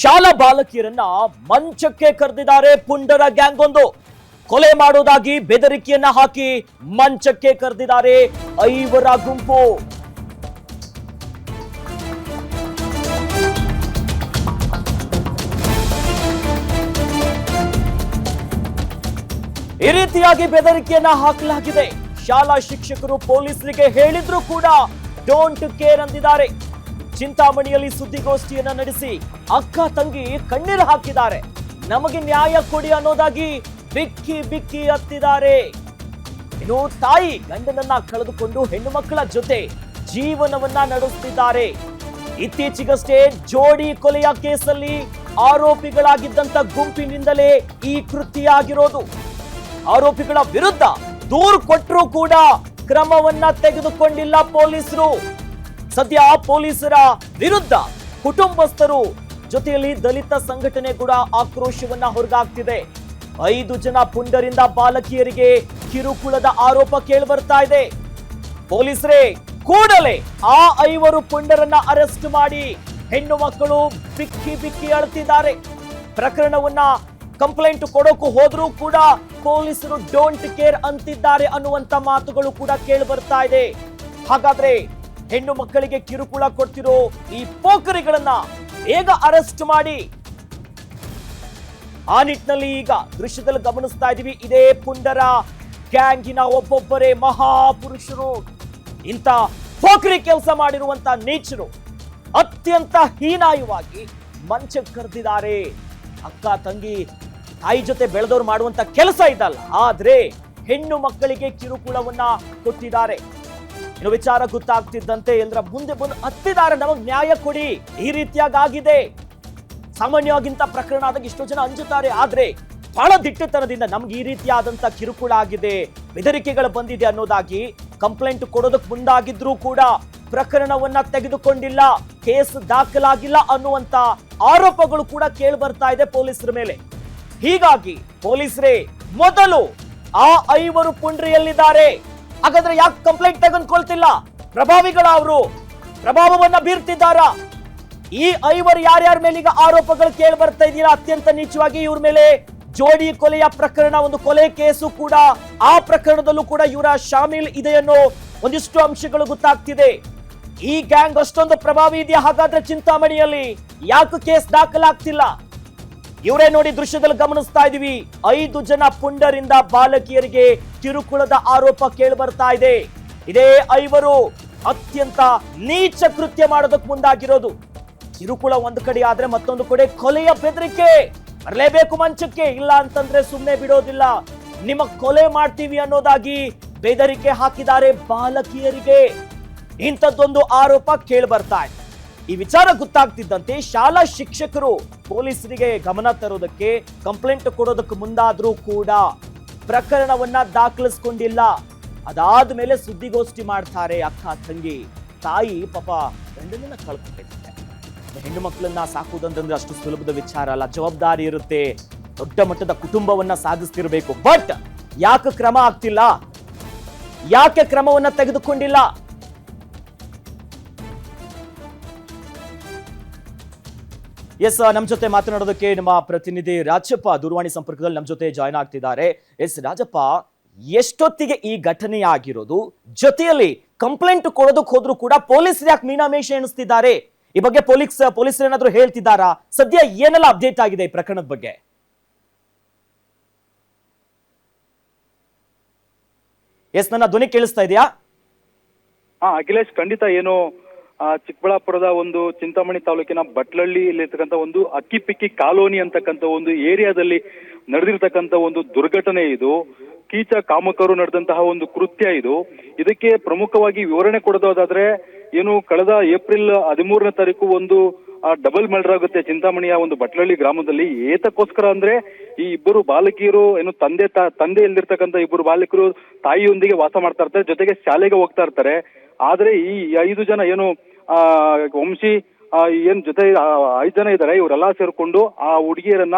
ಶಾಲಾ ಬಾಲಕಿಯರನ್ನ ಮಂಚಕ್ಕೆ ಕರೆದಿದ್ದಾರೆ ಪುಂಡರ ಗ್ಯಾಂಗ್ ಒಂದು ಕೊಲೆ ಮಾಡೋದಾಗಿ ಬೆದರಿಕೆಯನ್ನ ಹಾಕಿ ಮಂಚಕ್ಕೆ ಕರೆದಿದ್ದಾರೆ ಐವರ ಗುಂಪು. ಈ ರೀತಿಯಾಗಿ ಬೆದರಿಕೆಯನ್ನ ಹಾಕಲಾಗಿದೆ. ಶಾಲಾ ಶಿಕ್ಷಕರು ಪೊಲೀಸರಿಗೆ ಹೇಳಿದ್ರು ಕೂಡ ಡೋಂಟ್ ಕೇರ್ ಅಂದಿದ್ದಾರೆ. ಚಿಂತಾಮಣಿಯಲ್ಲಿ ಸುದ್ದಿಗೋಷ್ಠಿಯನ್ನ ನಡೆಸಿ ಅಕ್ಕ ತಂಗಿ ಕಣ್ಣೀರು ಹಾಕಿದ್ದಾರೆ. ನಮಗೆ ನ್ಯಾಯ ಕೊಡಿ ಅನ್ನೋದಾಗಿ ಬಿಕ್ಕಿ ಬಿಕ್ಕಿ ಹತ್ತಿದ್ದಾರೆ. ಇನ್ನು ತಾಯಿ ಗಂಡನನ್ನ ಕಳೆದುಕೊಂಡು ಹೆಣ್ಣು ಮಕ್ಕಳ ಜೊತೆ ಜೀವನವನ್ನ ನಡೆಸುತ್ತಿದ್ದಾರೆ ಇತ್ತೀಚೆಗಷ್ಟೇ ಜೋಡಿ ಕೊಲೆಯ ಕೇಸಲ್ಲಿ ಆರೋಪಿಗಳಾಗಿದ್ದಂತ ಗುಂಪಿನಿಂದಲೇ ಈ ಕೃತ್ಯ ಆಗಿರೋದು ಆರೋಪಿಗಳ ವಿರುದ್ಧ ದೂರು ಕೊಟ್ಟರೂ ಕೂಡ ಕ್ರಮವನ್ನ ತೆಗೆದುಕೊಂಡಿಲ್ಲ ಪೊಲೀಸರು. ಸದ್ಯ ಪೊಲೀಸರ ವಿರುದ್ಧ ಕುಟುಂಬಸ್ಥರು ಜೊತೆಯಲ್ಲಿ ದಲಿತ ಸಂಘಟನೆ ಕೂಡ ಆಕ್ರೋಶವನ್ನ ಹೊರಗಾಗ್ತಿದೆ ಐದು ಜನ ಪುಂಡರಿಂದ ಬಾಲಕಿಯರಿಗೆ ಕಿರುಕುಳದ ಆರೋಪ ಕೇಳಿಬರ್ತಾ ಇದೆ. ಪೊಲೀಸರೇ, ಕೂಡಲೇ ಆ ಐವರು ಪುಂಡರನ್ನ ಅರೆಸ್ಟ್ ಮಾಡಿ ಹೆಣ್ಣು ಮಕ್ಕಳು ಬಿಕ್ಕಿ ಬಿಕ್ಕಿ ಅಳ್ತಿದ್ದಾರೆ. ಪ್ರಕರಣವನ್ನ ಕಂಪ್ಲೇಂಟ್ ಕೊಡೋಕು ಹೋದ್ರೂ ಕೂಡ ಪೊಲೀಸರು ಡೋಂಟ್ ಕೇರ್ ಅಂತಿದ್ದಾರೆ ಅನ್ನುವಂತ ಮಾತುಗಳು ಕೂಡ ಕೇಳಿ ಬರ್ತಾ ಇದೆ. ಹಾಗಾದ್ರೆ ಹೆಣ್ಣು ಮಕ್ಕಳಿಗೆ ಕಿರುಕುಳ ಕೊಡ್ತಿರೋ ಈ ಪೋಕರಿಗಳನ್ನ ಬೇಗ ಅರೆಸ್ಟ್ ಮಾಡಿ. ಆ ನಿಟ್ಟಿನಲ್ಲಿ ಈಗ ದೃಶ್ಯದಲ್ಲಿ ಗಮನಿಸ್ತಾ ಇದೀವಿ ಇದೇ ಪುಂಡರ ಗ್ಯಾಂಗಿನ ಒಬ್ಬೊಬ್ಬರೇ ಮಹಾಪುರುಷರು. ಇಂಥ ಪೋಖರಿ ಕೆಲಸ ಮಾಡಿರುವಂತ ನೇಚರು ಅತ್ಯಂತ ಹೀನಾಯವಾಗಿ ಮಂಚಕ್ಕೆ ಕರೆದಿದ್ದಾರೆ. ಅಕ್ಕ, ತಂಗಿ, ತಾಯಿ ಜೊತೆ ಬೆಳೆದವ್ರು ಮಾಡುವಂತ ಕೆಲಸ ಇದಲ್ಲ. ಆದ್ರೆ ಹೆಣ್ಣು ಮಕ್ಕಳಿಗೆ ಕಿರುಕುಳವನ್ನ ಕೊಟ್ಟಿದ್ದಾರೆ. ಇನ್ನು ವಿಚಾರ ಗೊತ್ತಾಗ್ತಿದ್ದಂತೆ ಎಲ್ಲರ ಮುಂದೆ ಬಂದು ಹತ್ತಿದ್ದಾರೆ. ನಮಗ್ ನ್ಯಾಯ ಕೊಡಿ. ಈ ರೀತಿಯಾಗಾಗಿದೆ. ಸಾಮಾನ್ಯವಾಗಿಂತ ಪ್ರಕರಣ ಆದಾಗ ಇಷ್ಟೋ ಜನ ಅಂಜುತ್ತಾರೆ. ಆದ್ರೆ ಬಹಳ ದಿಟ್ಟತನದಿಂದ ನಮ್ಗೆ ಈ ರೀತಿಯಾದಂತ ಕಿರುಕುಳ ಆಗಿದೆ. ಬೆದರಿಕೆಗಳು ಬಂದಿದೆ ಅನ್ನೋದಾಗಿ ಕಂಪ್ಲೇಂಟ್ ಕೊಡೋದಕ್ಕೆ ಮುಂದಾಗಿದ್ರೂ ಕೂಡ ಪ್ರಕರಣವನ್ನ ತೆಗೆದುಕೊಂಡಿಲ್ಲ. ಕೇಸ್ ದಾಖಲಾಗಿಲ್ಲ ಅನ್ನುವಂತ ಆರೋಪಗಳು ಕೂಡ ಕೇಳಿ ಬರ್ತಾ ಇದೆ ಪೊಲೀಸರ ಮೇಲೆ. ಹೀಗಾಗಿ ಪೊಲೀಸರೇ ಮೊದಲು ಆ ಐವರು ಪುಂಡ್ರಿಯಲ್ಲಿದ್ದಾರೆ. ಹಾಗಾದ್ರೆ ಯಾಕೆ ಕಂಪ್ಲೇಂಟ್ ತೆಗೆದುಕೊಳ್ತಿಲ್ಲ? ಪ್ರಭಾವಿಗಳ ಅವರು, ಪ್ರಭಾವವನ್ನ ಬೀರ್ತಿದ್ದಾರ? ಈ ಐವರು ಯಾರ್ಯಾರ ಮೇಲೆ ಈಗ ಆರೋಪಗಳು ಕೇಳಿ ಬರ್ತಾ ಇದೀರಾ ಅತ್ಯಂತ ನೀಚವಾಗಿ ಇವ್ರ ಮೇಲೆ ಜೋಡಿ ಕೊಲೆಯ ಪ್ರಕರಣ, ಒಂದು ಕೊಲೆ ಕೇಸು ಕೂಡ, ಆ ಪ್ರಕರಣದಲ್ಲೂ ಕೂಡ ಇವರ ಶಾಮೀಲ್ ಇದೆ ಅನ್ನೋ ಒಂದಿಷ್ಟು ಅಂಶಗಳು ಗೊತ್ತಾಗ್ತಿದೆ. ಈ ಗ್ಯಾಂಗ್ ಅಷ್ಟೊಂದು ಪ್ರಭಾವಿ ಇದೆಯಾ? ಹಾಗಾದ್ರೆ ಚಿಂತಾಮಣಿಯಲ್ಲಿ ಯಾಕೆ ಕೇಸ್ ದಾಖಲಾಗ್ತಿಲ್ಲ? ಇವರೇ ನೋಡಿ ದೃಶ್ಯದಲ್ಲಿ ಗಮನಿಸ್ತಾ ಇದೀವಿ. ಐದು ಜನ ಪುಂಡರಿಂದ ಬಾಲಕಿಯರಿಗೆ ಕಿರುಕುಳದ ಆರೋಪ ಕೇಳಿ ಬರ್ತಾ ಇದೆ. ಇದೇ ಐವರು ಅತ್ಯಂತ ನೀಚ ಕೃತ್ಯ ಮಾಡೋದಕ್ಕೆ ಮುಂದಾಗಿರೋದು. ಕಿರುಕುಳ ಒಂದು ಕಡೆ ಆದ್ರೆ ಮತ್ತೊಂದು ಕಡೆ ಕೊಲೆಯ ಬೆದರಿಕೆ. ಬರಲೇಬೇಕು ಮಂಚಕ್ಕೆ, ಇಲ್ಲ ಅಂತಂದ್ರೆ ಸುಮ್ಮನೆ ಬಿಡೋದಿಲ್ಲ. ನಿಮ್ಮ ಕೊಲೆ ಮಾಡ್ತೀವಿ ಅನ್ನೋದಾಗಿ ಬೆದರಿಕೆ ಹಾಕಿದ್ದಾರೆ ಬಾಲಕಿಯರಿಗೆ. ಇಂಥದ್ದೊಂದು ಆರೋಪ ಕೇಳಿ ಬರ್ತಾ ಇದೆ. ಈ ವಿಚಾರ ಗೊತ್ತಾಗ್ತಿದ್ದಂತೆ ಶಾಲಾ ಶಿಕ್ಷಕರು ಪೊಲೀಸರಿಗೆ ಗಮನ ತರೋದಕ್ಕೆ ಕಂಪ್ಲೇಂಟ್ ಕೊಡೋದಕ್ಕೆ ಮುಂದಾದ್ರೂ ಕೂಡ ಪ್ರಕರಣವನ್ನ ದಾಖಲಿಸ್ಕೊಂಡಿಲ್ಲ. ಅದಾದ ಮೇಲೆ ಸುದ್ದಿಗೋಷ್ಠಿ ಮಾಡ್ತಾರೆ ಅಕ್ಕ ತಂಗಿ. ತಾಯಿ ಪಾಪ ಗಂಡನನ್ನ ಕಳ್ಕೊಂಡಿದ್ದಾರೆ ಹೆಣ್ಣು ಮಕ್ಕಳನ್ನ ಸಾಕುವುದಂತಂದ್ರೆ ಅಷ್ಟು ಸುಲಭದ ವಿಚಾರ ಅಲ್ಲ. ಜವಾಬ್ದಾರಿ ಇರುತ್ತೆ. ದೊಡ್ಡ ಮಟ್ಟದ ಕುಟುಂಬವನ್ನ ಸಾಧಿಸ್ತಿರ್ಬೇಕು ಬಟ್ ಯಾಕೆ ಕ್ರಮ ಆಗ್ತಿಲ್ಲ? ಯಾಕೆ ಕ್ರಮವನ್ನ ತೆಗೆದುಕೊಂಡಿಲ್ಲ? ಎಸ್ ನಮ್ಮ ಜೊತೆ ಮಾತನಾಡೋದಕ್ಕೆ ನಮ್ಮ ಪ್ರತಿನಿಧಿ ರಾಜಪ್ಪ ದೂರವಾಣಿ ಸಂಪರ್ಕದಲ್ಲಿ ನಮ್ಮ ಜೊತೆ ಜಾಯ್ನ್ ಆಗ್ತಿದ್ದಾರೆ. ಎಸ್, ರಾಜಪ್ಪ, ಎಷ್ಟೊತ್ತಿಗೆ ಈ ಘಟನೆ ಆಗಿರೋದು? ಜೊತೆಯಲ್ಲಿ ಕಂಪ್ಲೇಂಟ್ ಕೊಡೋದಕ್ಕೆ ಹೋದ್ರು ಕೂಡ ಪೊಲೀಸ್ ಯಾಕೆ ಮೀನಾಮೇಷ ಎಣಿಸ್ತಿದ್ದಾರೆ? ಈ ಬಗ್ಗೆ ಪೊಲೀಸ್, ಪೊಲೀಸರು ಏನಾದ್ರು ಹೇಳ್ತಿದ್ದಾರಾ? ಸದ್ಯ ಏನೆಲ್ಲ ಅಪ್ಡೇಟ್ ಆಗಿದೆ ಈ ಪ್ರಕರಣದ ಬಗ್ಗೆ? ಎಸ್, ನನ್ನ ಧ್ವನಿ ಕೇಳಿಸ್ತಾ ಇದೆಯಾ? ಹಾ, ಅಖಿಲೇಶ್, ಖಂಡಿತ ಏನು ಚಿಕ್ಕಬಳ್ಳಾಪುರದ ಒಂದು ಚಿಂತಾಮಣಿ ತಾಲೂಕಿನ ಬಟ್ಲಳ್ಳಿಯಲ್ಲಿರ್ತಕ್ಕಂಥ ಒಂದು ಅಕ್ಕಿಪಿಕ್ಕಿ ಕಾಲೋನಿ ಅಂತಕ್ಕಂಥ ಒಂದು ಏರಿಯಾದಲ್ಲಿ ನಡೆದಿರ್ತಕ್ಕಂಥ ಒಂದು ದುರ್ಘಟನೆ ಇದು. ಕೀಚ ಕಾಮಕರು ನಡೆದಂತಹ ಒಂದು ಕೃತ್ಯ ಇದು. ಇದಕ್ಕೆ ಪ್ರಮುಖವಾಗಿ ವಿವರಣೆ ಕೊಡೋದಾದ್ರೆ, ಏನು ಕಳೆದ ಏಪ್ರಿಲ್ ಹದಿಮೂರನೇ ತಾರೀಕು ಒಂದು ಡಬಲ್ ಮರ್ಡರ್ ಆಗುತ್ತೆ ಚಿಂತಾಮಣಿಯ ಒಂದು ಬಟ್ಲಳ್ಳಿ ಗ್ರಾಮದಲ್ಲಿ. ಏತಕ್ಕೋಸ್ಕರ ಅಂದ್ರೆ, ಈ ಇಬ್ಬರು ಬಾಲಕಿಯರು, ಏನು ತಂದೆ ತಂದೆ ಇಲ್ದಿರ್ತಕ್ಕಂಥ ಇಬ್ಬರು ಬಾಲಕರು ತಾಯಿಯೊಂದಿಗೆ ವಾಸ ಮಾಡ್ತಾ ಇರ್ತಾರೆ, ಜೊತೆಗೆ ಶಾಲೆಗೆ ಹೋಗ್ತಾ ಇರ್ತಾರೆ. ಆದ್ರೆ ಈ ಐದು ಜನ ಏನು ವಂಶಿ ಏನ್ ಜೊತೆ ಐದು ಜನ ಇದ್ದಾರೆ ಇವರೆಲ್ಲ ಸೇರ್ಕೊಂಡು ಆ ಹುಡುಗಿಯರನ್ನ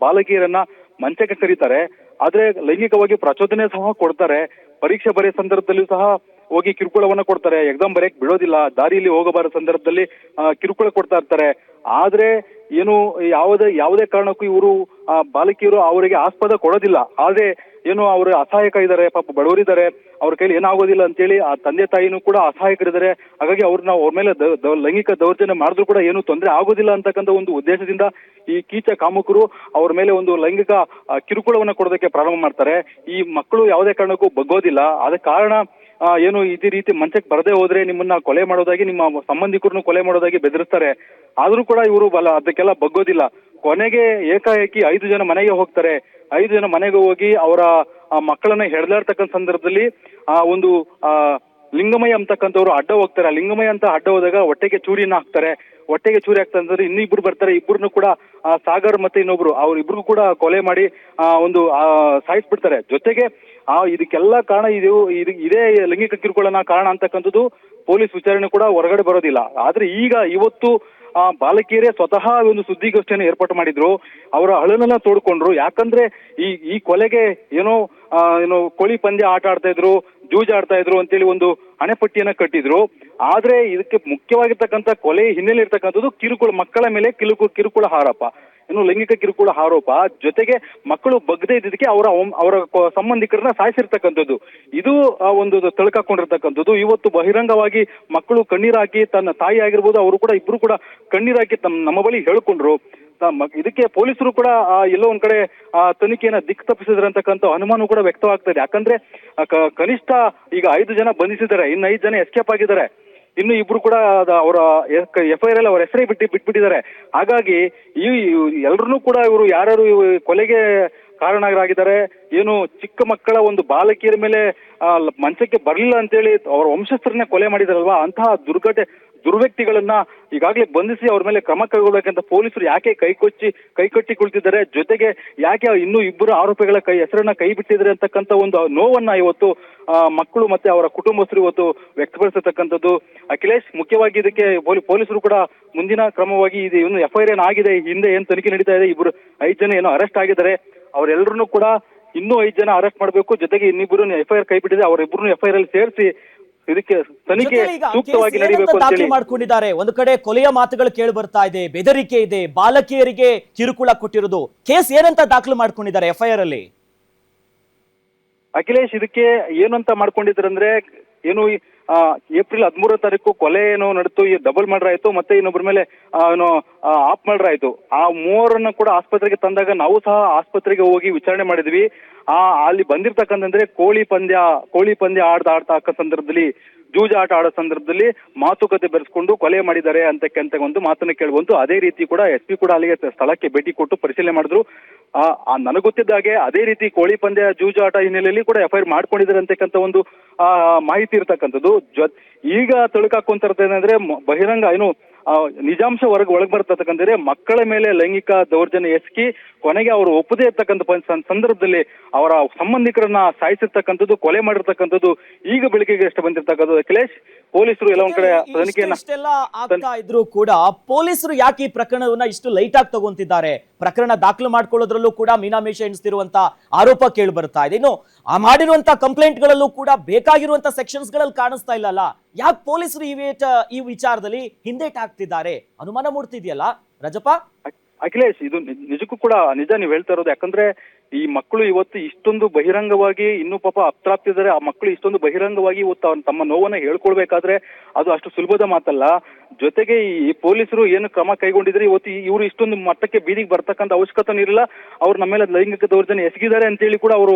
ಬಾಲಕಿಯರನ್ನ ಮಂಚಕ್ಕೆ ಕರೀತಾರೆ. ಆದ್ರೆ ಲೈಂಗಿಕವಾಗಿ ಪ್ರಚೋದನೆ ಸಹ ಕೊಡ್ತಾರೆ. ಪರೀಕ್ಷೆ ಬರೆಯ ಸಂದರ್ಭದಲ್ಲೂ ಸಹ ಹೋಗಿ ಕಿರುಕುಳವನ್ನ ಕೊಡ್ತಾರೆ. ಎಕ್ಸಾಮ್ ಬರೆಯಕ್ ಬಿಡೋದಿಲ್ಲ. ದಾರಿಯಲ್ಲಿ ಹೋಗಬಾರ ಸಂದರ್ಭದಲ್ಲಿ ಕಿರುಕುಳ ಕೊಡ್ತಾ ಇರ್ತಾರೆ. ಆದ್ರೆ ಏನು, ಯಾವುದೇ ಯಾವುದೇ ಕಾರಣಕ್ಕೂ ಇವರು ಬಾಲಕಿಯರು ಅವರಿಗೆ ಆಸ್ಪದ ಕೊಡೋದಿಲ್ಲ. ಆದ್ರೆ ಏನು ಅವರು ಅಸಹಾಯಕ ಇದ್ದಾರೆ ಪಾಪ ಬಡವರಿದ್ದಾರೆ ಅವ್ರ ಕೈಲಿ ಏನಾಗೋದಿಲ್ಲ ಅಂತೇಳಿ ಆ ತಂದೆ ತಾಯಿನೂ ಕೂಡ ಅಸಹಾಯಕರಿದ್ದಾರೆ ಹಾಗಾಗಿ ಅವ್ರು ನಾವು ಅವ್ರ ಮೇಲೆ ಲೈಂಗಿಕ ದೌರ್ಜನ್ಯ ಮಾಡಿದ್ರು ಕೂಡ ಏನು ತೊಂದರೆ ಆಗೋದಿಲ್ಲ ಅಂತಕ್ಕಂಥ ಒಂದು ಉದ್ದೇಶದಿಂದ ಈ ಕೀಚ ಕಾಮುಕರು ಅವ್ರ ಮೇಲೆ ಒಂದು ಲೈಂಗಿಕ ಕಿರುಕುಳವನ್ನ ಕೊಡೋದಕ್ಕೆ ಪ್ರಾರಂಭ ಮಾಡ್ತಾರೆ. ಈ ಮಕ್ಕಳು ಯಾವುದೇ ಕಾರಣಕ್ಕೂ ಬಗ್ಗೋದಿಲ್ಲ. ಆದ ಕಾರಣ ಏನು ಇದೇ ರೀತಿ ಮಂಚಕ್ಕೆ ಬರದೇ ಹೋದ್ರೆ ನಿಮ್ಮನ್ನ ಕೊಲೆ ಮಾಡೋದಾಗಿ, ನಿಮ್ಮ ಸಂಬಂಧಿಕರನ್ನು ಕೊಲೆ ಮಾಡೋದಾಗಿ ಬೆದರಿಸ್ತಾರೆ. ಆದ್ರೂ ಕೂಡ ಇವರು ಅದಕ್ಕೆಲ್ಲ ಬಗ್ಗೋದಿಲ್ಲ. ಕೊನೆಗೆ ಏಕಾಏಕಿ ಐದು ಜನ ಮನೆಗೆ ಹೋಗ್ತಾರೆ. ಐದು ಜನ ಮನೆಗೆ ಹೋಗಿ ಅವರ ಮಕ್ಕಳನ್ನ ಹೆಡ್ದಾಡ್ತಕ್ಕಂಥ ಸಂದರ್ಭದಲ್ಲಿ, ಆ, ಒಂದು, ಆ, ಲಿಂಗಮಯ ಅಂತಕ್ಕಂಥವ್ರು ಅಡ್ಡ ಹೋಗ್ತಾರೆ. ಆ ಲಿಂಗಮಯ್ಯ ಅಂತ ಅಡ್ಡ ಹೋದಾಗ ಹೊಟ್ಟೆಗೆ ಚೂರಿನ ಹಾಕ್ತಾರೆ. ಹೊಟ್ಟೆಗೆ ಚೂರಿ ಆಗ್ತಂದ್ರೆ ಇನ್ನಿಬ್ರು ಬರ್ತಾರೆ. ಇಬ್ಬರನ್ನು ಕೂಡ ಸಾಗರ್ ಮತ್ತೆ ಇನ್ನೊಬ್ರು ಅವ್ರಿಬ್ರಿಗೂ ಕೂಡ ಕೊಲೆ ಮಾಡಿ, ಆ, ಒಂದು ಸಾಯಿಸ್ಬಿಡ್ತಾರೆ. ಜೊತೆಗೆ, ಆ, ಇದಕ್ಕೆಲ್ಲ ಕಾರಣ ಇದು ಇದು ಇದೇ ಲೈಂಗಿಕ ಕಿರುಕುಳನ ಕಾರಣ ಅಂತಕ್ಕಂಥದ್ದು ಪೊಲೀಸ್ ವಿಚಾರಣೆ ಕೂಡ ಹೊರಗಡೆ ಬರೋದಿಲ್ಲ. ಆದ್ರೆ ಈಗ ಇವತ್ತು ಬಾಲಕಿಯರೇ ಸ್ವತಃ ಒಂದು ಸುದ್ದಿಗೋಷ್ಠಿಯನ್ನು ಏರ್ಪಾಟು ಮಾಡಿದ್ರು. ಅವರ ಅಳನನ್ನ ತೋಡ್ಕೊಂಡ್ರು. ಯಾಕಂದ್ರೆ ಈ ಈ ಕೊಲೆಗೆ ಏನೋ ಏನು ಕೋಳಿ ಪಂದ್ಯ ಆಟ ಆಡ್ತಾ ಇದ್ರು. ಜೂಜ್ ಆಡ್ತಾ ಇದ್ರು ಅಂತೇಳಿ ಒಂದು ಹಣೆಪಟ್ಟಿಯನ್ನ ಕಟ್ಟಿದ್ರು. ಆದ್ರೆ ಇದಕ್ಕೆ ಮುಖ್ಯವಾಗಿರ್ತಕ್ಕಂಥ ಕೊಲೆ ಹಿನ್ನೆಲೆ ಇರ್ತಕ್ಕಂಥದ್ದು ಕಿರುಕುಳ, ಮಕ್ಕಳ ಮೇಲೆ ಕಿಲುಕು ಕಿರುಕುಳ ಆರೋಪ. ಇನ್ನು ಲೈಂಗಿಕ ಕಿರುಕುಳ ಆರೋಪ. ಜೊತೆಗೆ ಮಕ್ಕಳು ಬಗ್ದೇ ಇದ್ದಿದ್ದಕ್ಕೆ ಅವರ ಅವರ ಸಂಬಂಧಿಕರನ್ನ ಸಾಯಿಸಿರ್ತಕ್ಕಂಥದ್ದು. ಇದು ಒಂದು ತಳ್ಕಾಕೊಂಡಿರ್ತಕ್ಕಂಥದ್ದು. ಇವತ್ತು ಬಹಿರಂಗವಾಗಿ ಮಕ್ಕಳು ಕಣ್ಣೀರಾಕಿ ತನ್ನ ತಾಯಿ ಆಗಿರ್ಬೋದು ಅವರು ಕೂಡ ಇಬ್ರು ಕೂಡ ಕಣ್ಣೀರಾಕಿ ತಮ್ಮ, ನಮ್ಮ ಬಳಿ ಹೇಳ್ಕೊಂಡ್ರು. ಇದಕ್ಕೆ ಪೊಲೀಸರು ಕೂಡ ಎಲ್ಲೋ ಒಂದ್ ಕಡೆ, ಆ, ತನಿಖೆಯನ್ನ ದಿಕ್ ತಪ್ಪಿಸಿದ್ರೆ ಅಂತಕ್ಕಂಥ ಅನುಮಾನ ಕೂಡ ವ್ಯಕ್ತವಾಗ್ತದೆ ಯಾಕಂದ್ರೆ ಕನಿಷ್ಠ ಈಗ ಐದು ಜನ ಬಂಧಿಸಿದ್ದಾರೆ, ಇನ್ನು ಐದು ಜನ ಎಸ್ಕೇಪ್ ಆಗಿದ್ದಾರೆ. ಇನ್ನು ಇಬ್ರು ಕೂಡ ಅವರ ಎಫ್ ಐ ಆರ್ ಅಲ್ಲಿ ಅವರ ಹೆಸರೇ ಬಿಟ್ಟು, ಬಿಟ್ಬಿಟ್ಟಿದ್ದಾರೆ. ಹಾಗಾಗಿ ಈ ಎಲ್ಲರನ್ನೂ ಕೂಡ ಇವರು ಇವು ಕೊಲೆಗೆ ಕಾರಣರಾಗಿದ್ದಾರೆ, ಏನು ಚಿಕ್ಕ ಮಕ್ಕಳ ಒಂದು ಬಾಲಕಿಯರ ಮೇಲೆ ಮಂಚಕ್ಕೆ ಬರಲಿಲ್ಲ ಅಂತೇಳಿ ಅವರ ವಂಶಸ್ಥರನ್ನೇ ಕೊಲೆ ಮಾಡಿದಾರಲ್ವಾ? ಅಂತಹ ದುರ್ಘಟನೆ ದುರ್ವ್ಯಕ್ತಿಗಳನ್ನ ಈಗಾಗಲೇ ಬಂಧಿಸಿ ಅವ್ರ ಮೇಲೆ ಕ್ರಮ ಕೈಗೊಳ್ಳಬೇಕಂತ ಪೊಲೀಸರು ಯಾಕೆ ಕೈಕೊಚ್ಚಿ ಕೈಕಟ್ಟಿ ಕುಳಿತಿದ್ದಾರೆ? ಜೊತೆಗೆ ಯಾಕೆ ಇನ್ನೂ ಇಬ್ಬರು ಆರೋಪಿಗಳ ಕೈ, ಹೆಸರನ್ನ ಕೈ ಬಿಟ್ಟಿದ್ದಾರೆ ಅಂತಕ್ಕಂಥ ಒಂದು ನೋವನ್ನ ಇವತ್ತು ಮಕ್ಕಳು ಮತ್ತೆ ಅವರ ಕುಟುಂಬಸ್ಥರು ಇವತ್ತು ವ್ಯಕ್ತಪಡಿಸತಕ್ಕಂಥದ್ದು. ಅಖಿಲೇಶ್, ಮುಖ್ಯವಾಗಿ ಇದಕ್ಕೆ ಪೊಲೀ- ಪೊಲೀಸರು ಕೂಡ ಮುಂದಿನ ಕ್ರಮವಾಗಿ ಇದು ಇನ್ನು ಎಫ್ಐಆರ್ ಏನ್ ಆಗಿದೆ, ಹಿಂದೆ ಏನ್ ತನಿಖೆ ನಡೀತಾ ಇದೆ, ಇಬ್ರು, ಐದು ಜನ ಏನೋ ಅರೆಸ್ಟ್ ಆಗಿದ್ದಾರೆ. ಅವರೆಲ್ಲರನ್ನೂ ಕೂಡ ಇನ್ನೂ ಐದು ಜನ ಅರೆಸ್ಟ್ ಮಾಡಬೇಕು. ಜೊತೆಗೆ ಇನ್ನಿಬ್ಬರು ಎಫ್ಐಆರ್ ಕೈ ಬಿಟ್ಟಿದೆ. ಅವರಿಬ್ಬರು ಎಫ್ಐಆರ್ ಅಲ್ಲಿ ಸೇರಿಸಿ ಇದಕ್ಕೆ ತನಿಖೆ ಸೂಕ್ತವಾಗಿ ನಡೀಬೇಕು ದಾಖಲೆ ಮಾಡ್ಕೊಂಡಿದ್ದಾರೆ. ಒಂದು ಕಡೆ ಕೊಲೆಯ ಮಾತುಗಳು ಕೇಳಿ ಬರ್ತಾ ಇದೆ ಬೆದರಿಕೆ ಇದೆ ಬಾಲಕಿಯರಿಗೆ ಕಿರುಕುಳ ಕೊಟ್ಟಿರೋದು ಕೇಸ್ ಏನಂತ ದಾಖಲು ಮಾಡ್ಕೊಂಡಿದ್ದಾರೆ ಎಫ್ಐಆರ್ ಅಲ್ಲಿ? ಅಖಿಲೇಶ್ ಇದಕ್ಕೆ ಏನಂತ ಮಾಡ್ಕೊಂಡಿದ್ರಂದ್ರೆ ಮಾಡ್ಕೊಂಡಿದ್ರು ಅಂದ್ರೆ ಏನು ಏಪ್ರಿಲ್ ಹದಿಮೂರ ತಾರೀಕು ಕೊಲೆ ಏನೋ ನಡೆತು ಈ ಡಬಲ್ ಮರ್ಡರ್ ಆಯ್ತು ಮತ್ತೆ ಇನ್ನೊಬ್ಬರ ಮೇಲೆ ಏನು ಆಪ್ ಮರ್ಡರ್ ಆಯ್ತು. ಆ ಮೂವರನ್ನ ಕೂಡ ಆಸ್ಪತ್ರೆಗೆ ತಂದಾಗ ನಾವು ಸಹ ಆಸ್ಪತ್ರೆಗೆ ಹೋಗಿ ವಿಚಾರಣೆ ಮಾಡಿದ್ವಿ. ಆ, ಅಲ್ಲಿ ಬಂದಿರ್ತಕ್ಕಂತಂದ್ರೆ ಕೋಳಿ ಪಂದ್ಯ ಕೋಳಿ ಪಂದ್ಯ ಆಡ್ತಾ ಆಡ್ತಾ ಸಂದರ್ಭದಲ್ಲಿ, ಜೂಜಾಟ ಆಡೋ ಸಂದರ್ಭದಲ್ಲಿ ಮಾತುಕತೆ ಬೆರೆಸ್ಕೊಂಡು ಕೊಲೆ ಮಾಡಿದ್ದಾರೆ ಅಂತಕ್ಕಂತ ಒಂದು ಮಾತನ್ನ ಕೇಳ್ಬಂತು ಅದೇ ರೀತಿ ಕೂಡ ಎಸ್ ಪಿ ಕೂಡ ಅಲ್ಲಿಗೆ ಸ್ಥಳಕ್ಕೆ ಭೇಟಿ ಕೊಟ್ಟು ಪರಿಶೀಲನೆ ಮಾಡಿದ್ರು. ಆ ಆ, ನನಗ್ ಗೊತ್ತಿದ್ದ ಹಾಗೆ ಅದೇ ರೀತಿ ಕೋಳಿ ಪಂದ್ಯ, ಜೂಜಾಟ ಹಿನ್ನೆಲೆಯಲ್ಲಿ ಕೂಡ ಎಫ್ ಐ ಆರ್ ಮಾಡ್ಕೊಂಡಿದ್ದಾರೆ ಅಂತಕ್ಕಂಥ ಒಂದು ಮಾಹಿತಿ ಇರ್ತಕ್ಕಂಥದ್ದು. ಈಗ ತಳುಕಾಕುವಂತರದ್ದು ಏನಂದ್ರೆ ಬಹಿರಂಗ, ಏನು ನಿಜಾಂಶ ಹೊರಗೆ ಒಳಗೆ ಬರ್ತಕ್ಕಂದ್ರೆ ಮಕ್ಕಳ ಮೇಲೆ ಲೈಂಗಿಕ ದೌರ್ಜನ್ಯ ಎಸಗಿ ಕೊನೆಗೆ ಅವರು ಒಪ್ಪದೇ ಇರ್ತಕ್ಕಂಥ ಸಂದರ್ಭದಲ್ಲಿ ಅವರ ಸಂಬಂಧಿಕರನ್ನ ಸಾಯಿಸಿರ್ತಕ್ಕಂಥದ್ದು ಕೊಲೆ ಮಾಡಿರ್ತಕ್ಕಂಥದ್ದು ಈಗ ಬೆಳಕಿಗೆ ಎಷ್ಟು ಬಂದಿರ್ತಕ್ಕಂಥದ್ದು. ಅಖಿಲೇಶ್ ಪೊಲೀಸರು ಎಲ್ಲ ಒಂದ್ ಕಡೆ ತನಿಖೆಯನ್ನ ಇದ್ರು ಕೂಡ ಪೊಲೀಸರು ಯಾಕೆ ಈ ಪ್ರಕರಣವನ್ನ ಇಷ್ಟು ಲೈಟ್ ಆಗಿ ತಗೊಂತಿದ್ದಾರೆ? ಪ್ರಕರಣ ದಾಖಲು ಮಾಡ್ಕೊಳ್ಳೋದ್ರಲ್ಲೂ ಕೂಡ ಮೀನಾಮೇಷ ಎಣಿಸ್ತಿರುವಂತ ಆರೋಪ ಕೇಳಿ ಬರ್ತಾ ಇದೆ. ಇನ್ನು ಆ ಮಾಡಿರುವಂತ ಕಂಪ್ಲೇಂಟ್ ಗಳಲ್ಲೂ ಕೂಡ ಬೇಕಾಗಿರುವಂತ ಸೆಕ್ಷನ್ಸ್ಗಳಲ್ಲಿ ಕಾಣಿಸ್ತಾ ಇಲ್ಲಲ್ಲ ಯಾಕೆ ಪೊಲೀಸರು ಈ ವೇಟ, ಈ ವಿಚಾರದಲ್ಲಿ ಹಿಂದೇಟ್ ಹಾಕ್ತಿದ್ದಾರೆ? ಅನುಮಾನ ಮೂಡ್ತಿದೆಯಲ್ಲ? ರಜಪ್ಪ ಅಖ್- ಅಖಿಲೇಶ್, ಇದು ನಿಜಕ್ಕೂ ಕೂಡ ನಿಜ ನೀವು ಹೇಳ್ತಾ ಇರೋದು. ಯಾಕಂದ್ರೆ ಈ ಮಕ್ಕಳು ಇವತ್ತು ಇಷ್ಟೊಂದು ಬಹಿರಂಗವಾಗಿ ಇನ್ನೂ ಪಾಪ ಅಪ್ರಾಪ್ತಿದ್ದಾರೆ ಆ ಮಕ್ಕಳು ಇಷ್ಟೊಂದು ಬಹಿರಂಗವಾಗಿ ಇವತ್ತು ತಮ್ಮ ನೋವನ್ನ ಹೇಳ್ಕೊಳ್ಬೇಕಾದ್ರೆ ಅದು ಅಷ್ಟು ಸುಲಭದ ಮಾತಲ್ಲ. ಜೊತೆಗೆ ಈ ಪೊಲೀಸರು ಏನು ಕ್ರಮ ಕೈಗೊಂಡಿದ್ರೆ ಇವತ್ತು ಇವರು ಇಷ್ಟೊಂದು ಮಟ್ಟಕ್ಕೆ ಬೀದಿಗೆ ಬರ್ತಕ್ಕಂಥ ಅವಶ್ಯಕತೆ ಇರಲಿಲ್ಲ. ಅವ್ರು ನಮ್ಮ ಮೇಲೆ ಲೈಂಗಿಕ ದೌರ್ಜನ್ಯ ಎಸಗಿದ್ದಾರೆ ಅಂತೇಳಿ ಕೂಡ ಅವರು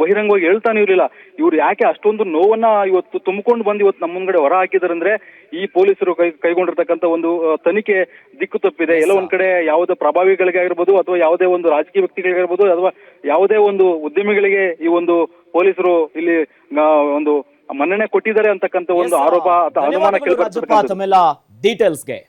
ಬಹಿರಂಗವಾಗಿ ಹೇಳ್ತಾನೆ ಇರಲಿಲ್ಲ. ಇವ್ರು ಯಾಕೆ ಅಷ್ಟೊಂದು ನೋವನ್ನ ಇವತ್ತು ತುಂಬಿಕೊಂಡು ಬಂದು ಇವತ್ತು ನಮ್ಮ ಮುಂದ್ಗಡೆ ಹೊರ ಹಾಕಿದ್ರಂದ್ರೆ ಅಂದ್ರೆ ಈ ಪೊಲೀಸರು ಕೈ ಕೈಗೊಂಡಿರ್ತಕ್ಕಂಥ ಒಂದು ತನಿಖೆ ದಿಕ್ಕು ತಪ್ಪಿದೆ. ಎಲ್ಲ ಒಂದ್ ಕಡೆ ಯಾವುದೇ ಪ್ರಭಾವಿಗಳಿಗೆ ಆಗಿರ್ಬೋದು ಅಥವಾ ಯಾವುದೇ ಒಂದು ರಾಜಕೀಯ ವ್ಯಕ್ತಿಗಳಿಗಿರ್ಬೋದು ಅಥವಾ ಯಾವುದೇ ಒಂದು ಉದ್ಯಮಿಗಳಿಗೆ ಈ ಒಂದು ಪೊಲೀಸರು ಇಲ್ಲಿ ಒಂದು ಮನ್ನಣೆ ಕೊಟ್ಟಿದ್ದಾರೆ ಅಂತಕ್ಕಂಥ ಒಂದು ಆರೋಪ ಅಥವಾ ಅನುಮಾನ ತಮ್ಮೆಲ್ಲ. ಡೀಟೇಲ್ಸ್ಗೆ